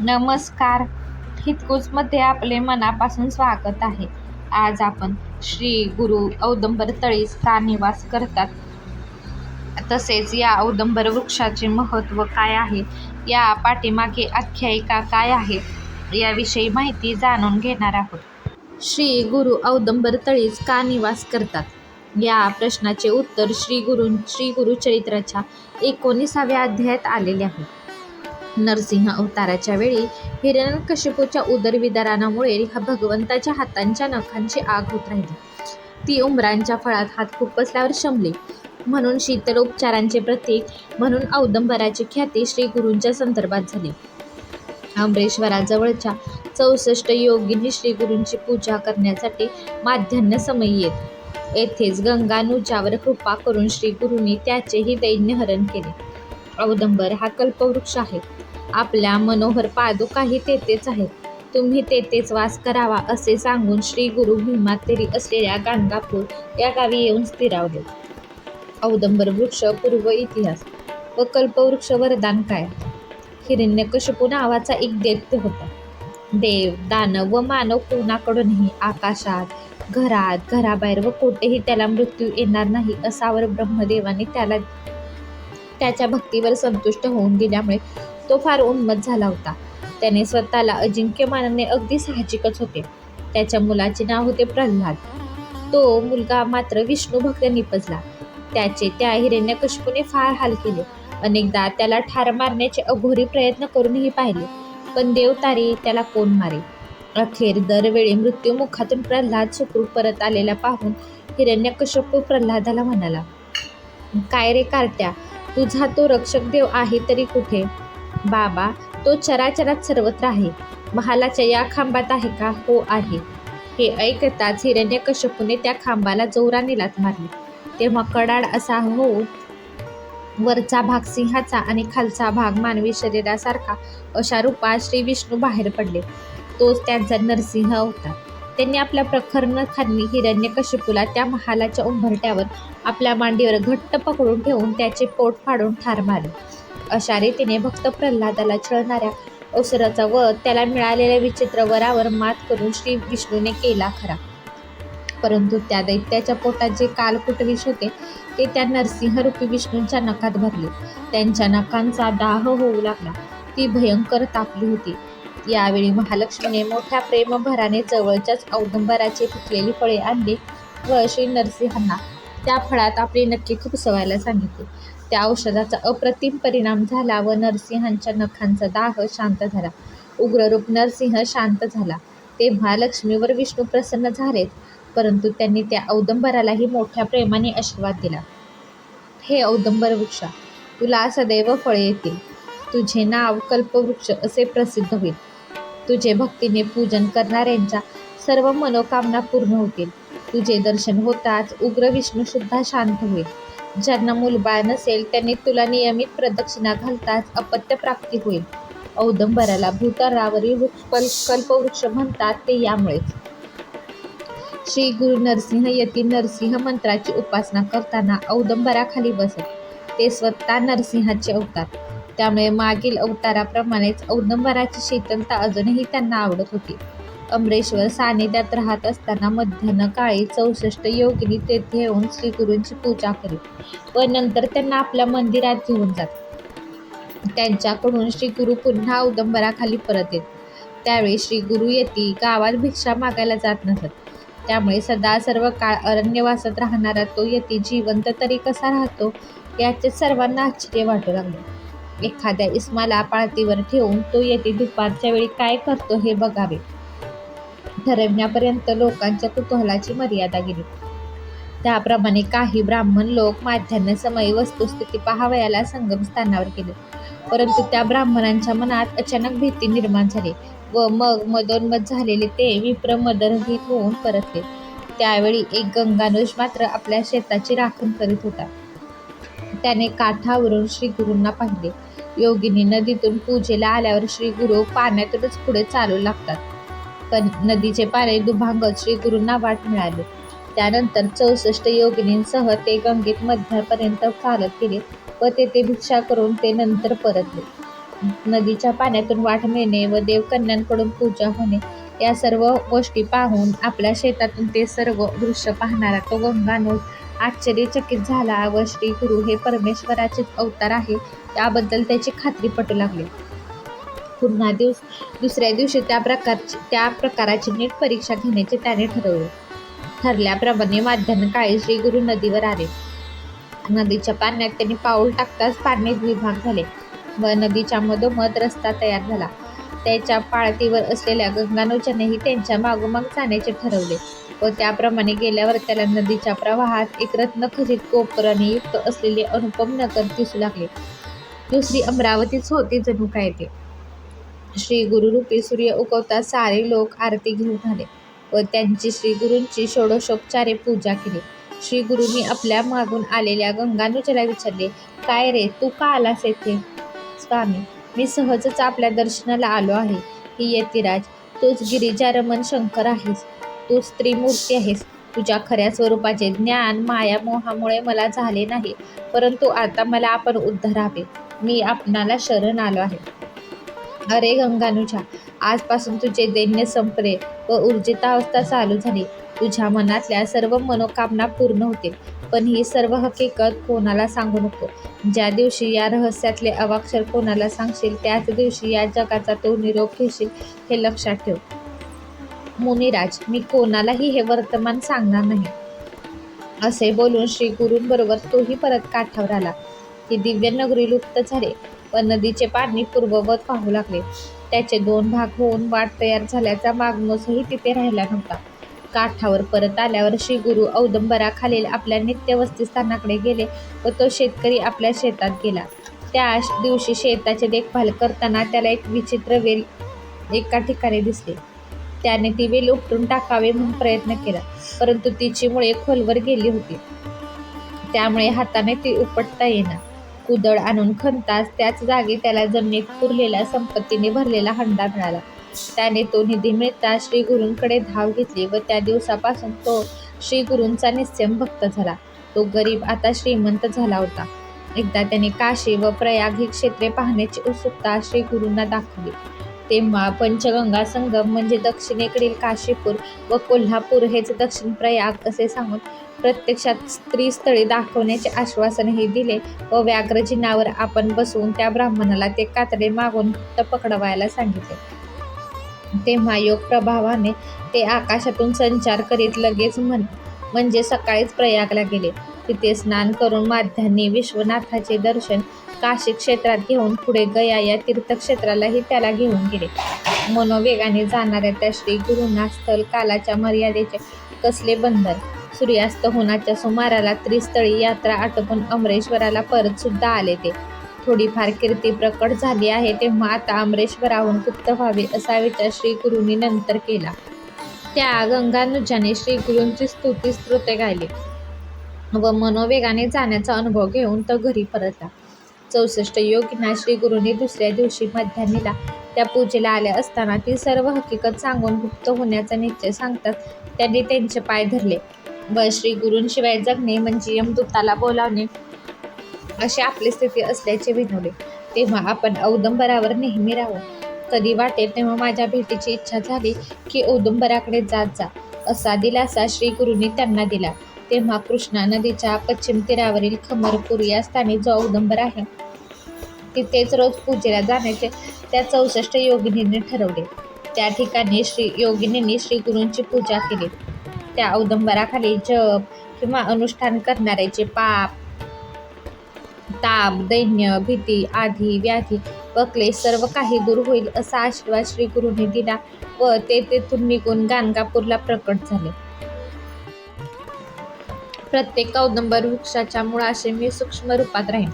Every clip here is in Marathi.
नमस्कार. हितकूजमध्ये आपले मनापासून स्वागत आहे. आज आपण श्री गुरु औदंबर तळीस का निवास करतात. तसेच या औदंबर वृक्षाचे महत्त्व काय आहे? या पाठीमागे आख्यायिका काय आहे? याविषयी माहिती जाणून घेणार आहोत. श्री गुरु औदंबर तळीस का निवास करतात. या प्रश्नाचे उत्तर श्री गुरु श्री गुरुचरित्राच्या एकोणीसाव्या अध्यायात आलेले आहे. नरसिंह अवताराच्या वेळी हिरण्यकशिपूच्या उदरविदारानामुळे ह्या भगवंताच्या हातांच्या नखांची आग होत राहिली. ती उमरांच्या फळात हात खुपसल्यावर शमली म्हणून शीतलोपचारांचे प्रतीक म्हणून औदंबराची ख्याती श्री गुरूंच्या संदर्भात झाली. अमरेश्वराजवळच्या चौसष्ट योगिनी श्री गुरूंची पूजा करण्यासाठी माध्यान्ह समयी येत. येथेच गंगानुजावर कृपा करून श्री गुरुंनी त्याचेही दैन्यहरण केले. औदंबर हा कल्पवृक्ष आहे. आपल्या मनोहर पादुकाही तेथेच आहेत. तुम्ही तेथेच वास करावा असे सांगून श्री गुरु भीमातेरी असलेल्या गाणगापूर या गावी येऊन स्थिरावले. औदंबर वृक्ष पूर्व इतिहास व कल्पवृक्ष वरदान काय? हिरण्यकशपू नावाचा एक दैत्य होता. देव दानव व मानव कोणाकडूनही आकाशात घरात घराबाहेर व कोठेही त्याला मृत्यू येणार नाही असावर ब्रह्मदेवाने त्याला त्याच्या भक्तीवर संतुष्ट होऊन गेल्यामुळे तो फार उन्मत झाला होता. त्याने स्वतःला अजिंक्य मानणे अगदी साहजिकच होते. त्याच्या मुलाचे नाव होते प्रल्हाद. तो मुलगा मात्र विष्णू भक्त निपजला त्याचे त्या हिरण्यकशिपूने फार हाल केले. अनेकदा त्याला ठार मारण्याचे अघोरी प्रयत्न करूनही पाहिले पण देवतारे त्याला कोण मारे? अखेर दरवेळी मृत्यूमुखातून प्रल्हाद सुखरूप परत आलेला पाहून हिरण्यकश्यपू प्रल्हादाला म्हणाला काय रे कार्ट्या? तुझा तो रक्षक देव आहे तरी कुठे? बाबा तो चराचरात सर्वत्र आहे. महालाच्या या खांबात आहे का? हो आहे. हे ऐकताच हिरण्यकश्यपूने त्या खांबाला जोराने लात मारली. तेव्हा कडाड असा हो वरचा भाग सिंहाचा आणि खालचा भाग मानवी शरीरासारखा अशा रूपात श्री विष्णू बाहेर पडले. तोच त्यांचा नरसिंह होता. त्यांनी आपल्या प्रखर नखांनी हिरण्यकशिपूला त्या महालाच्या उंभरट्यावर आपल्या मांडीवर घट्ट पकडून ठेवून त्याचे पोट फाडून ठार मारले. अशा रीतीने भक्त प्रल्हादाला छळणाऱ्या अवसराचा वध त्याला मिळालेल्या विचित्र वरावर मात करून श्री विष्णूने केला खरा. परंतु त्या दैत्याच्या पोटात जे कालकुट होते ते त्या नरसिंहरूपी विष्णूंच्या नखात भरले. त्यांच्या नखांचा दाह होऊ लागला. ती भयंकर तापली होती. यावेळी महालक्ष्मीने मोठ्या प्रेमभराने जवळच्याच औदंबराची पिकलेली फळे आणली व श्री नरसिंहांना त्या फळात आपली नक्की खुपसवायला सांगितले. त्या औषधाचा अप्रतिम परिणाम झाला व नरसिंहांच्या नखांचा दाह शांत झाला. उग्ररूप नरसिंह शांत झाला. तेव्हा लक्ष्मीवर विष्णू प्रसन्न झालेत परंतु त्यांनी त्या औदंबरालाही मोठ्या प्रेमाने आशीर्वाद दिला. हे औदंबर वृक्षा तुला सदैव फळे येतील. तुझे नाव कल्पवृक्ष असे प्रसिद्ध होईल. तुझे भक्तीने पूजन करणाऱ्यांच्या सर्व मनोकामना पूर्ण होतील. तुझे दर्शन होताच उग्र विष्णू सुद्धा शांत होईल. ज्यांना मूलबाळ नसेल त्यांनी तुला नियमित प्रदक्षिणा घालताच अपत्य प्राप्ती होईल. औदंबराला भूतारावरील वृक्ष कल्पवृक्ष म्हणतात ते यामुळेच. श्री गुरु नरसिंह यती नरसिंह मंत्राची उपासना करताना औदंबराखाली बसत. ते स्वतः नरसिंहाचे अवतार. त्यामुळे मागील अवताराप्रमाणेच औदंबराची शीतलता अजूनही त्यांना आवडत होती. अमरेश्वर सानिध्यात राहत असताना मध्यान्ह काळी चौसष्ट योगिनी तेथे येऊन श्रीगुरूंची पूजा करीत. व नंतर त्यांना आपल्या मंदिरात घेऊन जात. त्यांच्याकडून श्री गुरु पुन्हा औदंबराखाली परत येत. त्यावेळी श्री गुरु येती गावात भिक्षा मागायला जात नसत. त्यामुळे सदा सर्व काळ अरण्यवासात राहणारा तो यती जिवंत तरी कसा राहतो याचे सर्वांना आश्चर्य वाटू लागले. एखाद्या इस्माला पाळतीवर ठेवून तो येते दुपारच्या वेळी काय करतो हे बघावे. ठरवण्यापर्यंत लोकांच्या कुतूहलाची मर्यादा गेली. त्याप्रमाणे काही ब्राह्मण लोक माध्यान्ह समयी वस्तुस्थिती पाहावयाला संगमस्थानावर गेले. परंतु त्या ब्राह्मणांच्या मनात अचानक भीती निर्माण झाली व मग मदोन्मत झालेले ते विप्र मदरभीत होऊन परतले. त्यावेळी एक गंगानुज मात्र आपल्या शेताची राखण करीत होता. त्याने काठावरून श्री गुरूंना पाहिले. योगिनी नदीतून पूजेला आल्यावर श्री गुरु पाण्यातूनच पुढे चालू लागतात. पण नदीचे पाणी दुभांगत श्री गुरूंना वाट मिळाली. त्यानंतर चौसष्ट योगिनींसह ते गंगेत मध्यापर्यंत चालत गेले व तेथे भिक्षा करून ते नंतर परतले. नदीच्या पाण्यातून वाट मिळणे व देवकन्यांकडून पूजा होणे या सर्व गोष्टी पाहून आपल्या शेतातून ते सर्व दृश्य पाहणारा तो गंगानूर आश्चर्यचकित झाला व श्री गुरु हे परमेश्वराचे अवतार आहे त्याबद्दल त्याची खात्री पटू लागली. पुन्हा दिवस दुसऱ्या दिवशी त्या प्रकारची त्या प्रकाराची नीट परीक्षा घेण्याचे त्याने ठरवले. ठरल्याप्रमाणे माध्यान्हकाळी श्री गुरु नदीवर आले. नदीच्या पाण्यात त्यांनी पाऊल टाकताच पाणी विभाग झाले. व नदीच्या मधोमध रस्ता तयार झाला. त्याच्या पाळतीवर असलेल्या गंगानोच्यानेही त्यांच्या मागोमाग जाण्याचे ठरवले व त्याप्रमाणे गेल्यावर त्याला नदीच्या प्रवाहात एक रत्नखचित कोपराने युक्त असलेले अनुपम नगर दिसू लागले. दुसरी अमरावतीच होती जणू काय ते. श्री गुरुरूपी सूर्य उगवता सारे लोक आरती घेऊन आले व त्यांची श्री गुरूंची षोडशोपचारे पूजा केली. श्री गुरुंनी आपल्या मागून आलेल्या गंगानुजला विचारले काय रे तू का आलास येथे? स्वामी मी सहजच आपल्या दर्शनाला आलो आहे. ही यतिराज तूच गिरिजारमण शंकर आहेस. तू स्त्रीमूर्ती आहेस. तुझ्या खऱ्या स्वरूपाचे ज्ञान माया मोहामुळे मला झाले नाही परंतु आता मला आपण उद्धारावे मी आपणाला शरण आलो आहे. अरे गंगानुजा आजपासून तुझे दैन्य संपले व ऊर्जितावस्था चालू झाली. तुझ्या मनातल्या सर्व मनोकामना पूर्ण होतील पण ही सर्व हकीकत कोणाला सांगू नको. ज्या दिवशी या रहस्यातले अवाक्षर कोणाला सांगशील त्याच दिवशी या जगाचा तो निरोप घेशील हे लक्षात ठेव. मुनिराज मी कोणालाही हे वर्तमान सांगणार नाही. असे बोलून श्री गुरूंबरोबर तोही परत काठावर आला. ती दिव्य नगरी लुप्त झाले. व नदीचे पाणी पूर्ववत पाहू लागले. त्याचे दोन भाग होऊन वाट तयार झाल्याचा मागमोसही तिथे राहिला नव्हता. काठावर परत आल्यावर श्री गुरु औदंबराखालील आपल्या नित्य वस्तीस्थानाकडे गेले व तो शेतकरी आपल्या शेतात गेला. त्या दिवशी शेताची देखभाल करताना त्याला एक विचित्र वेल एका ठिकाणी दिसले. त्याने ती वेल उपटून टाकावे म्हणून प्रयत्न केला परंतु तिची मुळे खोलवर गेली होती. त्यामुळे हाताने ती उपटता येणार कुदळ आणून खणताच त्याच जागी त्याला जमिनीत पुरलेला संपत्तीने भरलेला हंडा मिळाला. त्याने तो निधी मिळता श्री गुरूंकडे धाव घेतली व त्या दिवसापासून तो श्री गुरूंचा भक्त झाला. तो गरीब आता श्रीमंत झाला होता. एकदा त्याने काशी व प्रयाग ही क्षेत्रे पाहण्याची उत्सुकता श्री गुरूंना दाखवली. तेव्हा पंचगंगा संगम म्हणजे दक्षिणेकडील काशीपूर व कोल्हापूर हेच दक्षिण प्रयाग असे सांगून प्रत्यक्षात स्त्री स्थळी दाखवण्याचे आश्वासनही दिले व व्याघ्रजिनावर आपण बसवून त्या ब्राह्मणाला ते कातडे मागून पकडवायला सांगितले. तेव्हा योग प्रभावाने ते आकाशातून संचार करीत लगेच म्हण म्हणजे सकाळीच प्रयागला गेले. तिथे स्नान करून माध्याने विश्वनाथाचे दर्शन काशी क्षेत्रात घेऊन पुढे गया या तीर्थक्षेत्रालाही त्याला घेऊन गेले. मनोवेगाने जाणाऱ्या त्या श्री गुरूंना स्थल कालाच्या मर्यादेचे कसले बंधन? सूर्यास्त होण्याच्या सुमाराला त्रिस्थळी यात्रा आटोपून अमरेश्वराला परत सुद्धा आले ते. थोडीफार कीर्ती प्रकट झाली आहे तेव्हा आता अमरेश्वराहून गुप्त व्हावे असा विचार श्री गुरूंनी नंतर केला. त्या गंगानुजाने श्री गुरूंची स्तुती स्तुते गायली व मनोवेगाने जाण्याचा अनुभव घेऊन तो घरी परतला. चौसष्ट योगिना श्री गुरुने दुसऱ्या दिवशी मध्यान्नीला त्या पूजेला आल्या असताना ती सर्व हकीकत सांगून गुप्त होण्याचा निश्चय सांगतात. त्यांनी त्यांचे पाय धरले. व श्री गुरूंशिवाय जगणे म्हणजे यमदूताला बोलावणे अशी आपली स्थिती असल्याचे विनवले. तेव्हा आपण औदंबरावर नेहमी राहू कधी वाटेल तेव्हा माझ्या भेटीची इच्छा झाली की औदुंबराकडे जात जा असा दिलासा श्री गुरूंनी त्यांना दिला. तेव्हा कृष्णा नदीच्या पश्चिम तीरावरील खमरपूर या स्थानी जो औदंबर आहे तिथेच रोज पूजेला जाण्याचे त्या चौसष्ट योगिनींनी ठरवले. त्या ठिकाणी श्री योगिनींनी श्री गुरूंची पूजा केली. त्या औदंबराखाली जप किंवा अनुष्ठान करणाऱ्याचे पाप ताप दैन्य भीती आधी व्याधी व क्लेश सर्व काही दूर होईल असा आशीर्वाद श्री गुरुने दिला व ते तेथून निघून गाणगापूरला प्रकट झाले. प्रत्येक औदंबर वृक्षाच्या मुळाशी मी सूक्ष्म रूपात राहीन.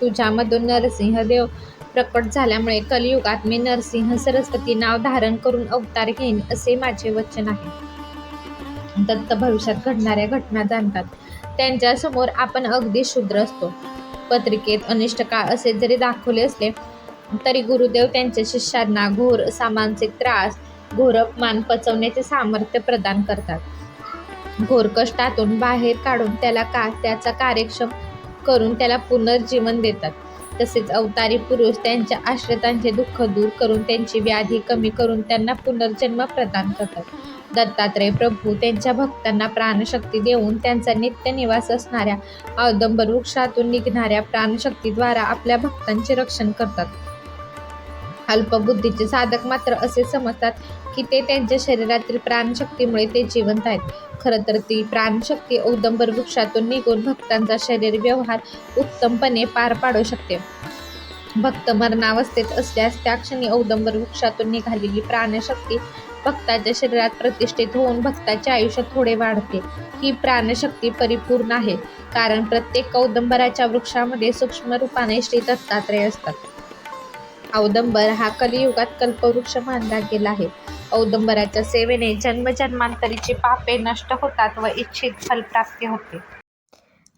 तुझ्यामधून नरसिंहदेव प्रकट झाल्यामुळे कलियुगात मी नरसिंह सरस्वती नाव धारण करून अवतार घेईन असे माझे वचन आहे. दत्त भविष्यात घडणाऱ्या घटना जाणतात. त्यांच्यासमोर आपण अगदी शूद्र असतो. पत्रिकेत अनिष्ट काळ असे जरी दाखवले असले तरी गुरुदेव त्यांच्या शिष्यांना घोर सामानसिक त्रास घोर अपमान पचवण्याचे सामर्थ्य प्रदान करतात. घोर कष्टातून बाहेर काढून त्याला का त्याचा कार्यक्षम करून त्याला पुनर्जीवन देतात. तसेच अवतारी पुरुष त्यांच्या आश्रितांचे दुःख दूर करून त्यांची व्याधी कमी करून त्यांना पुनर्जन्म प्रदान करतात. दत्तात्रय प्रभू त्यांच्या भक्तांना प्राणशक्ती देऊन त्यांचा नित्य निवास असणाऱ्या औदंबर वृक्षातून निघणाऱ्या प्राणशक्तीद्वारा आपल्या भक्तांचे रक्षण करतात. अल्पबुद्धीचे साधक मात्र असे समजतात की ते त्यांच्या शरीरातील प्राणशक्तीमुळे ते जिवंत आहेत. खरं तर ती प्राणशक्ती औदंबर वृक्षातून निघून भक्तांचा शरीर व्यवहार उत्तमपणे पार पाडू शकते. भक्त मरणावस्थेत असल्यास त्या क्षणी औदंबर वृक्षातून निघालेली प्राणशक्ती भक्ताच्या शरीरात प्रतिष्ठित होऊन भक्ताचे आयुष्य थोडे वाढते. ही प्राणशक्ती परिपूर्ण आहे कारण प्रत्येक कौदंबराच्या वृक्षामध्ये सूक्ष्म रूपाने श्री दत्तात्रय असतात. औदंबर हा कलियुगात कल्पवृक्ष मानला गेला आहे. औदंबराच्या सेवेने जन्मजन्मांतरीची पापे नष्ट होतात व इच्छित फलप्राप्ती होते.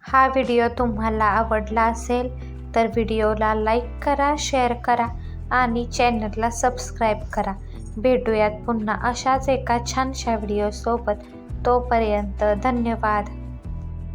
हा व्हिडिओ तुम्हाला आवडला असेल तर व्हिडिओला लाईक करा शेअर करा आणि चॅनलला सबस्क्राईब करा. भेटूयात पुन्हा अशाच एका छानशा व्हिडिओसोबत. तोपर्यंत धन्यवाद.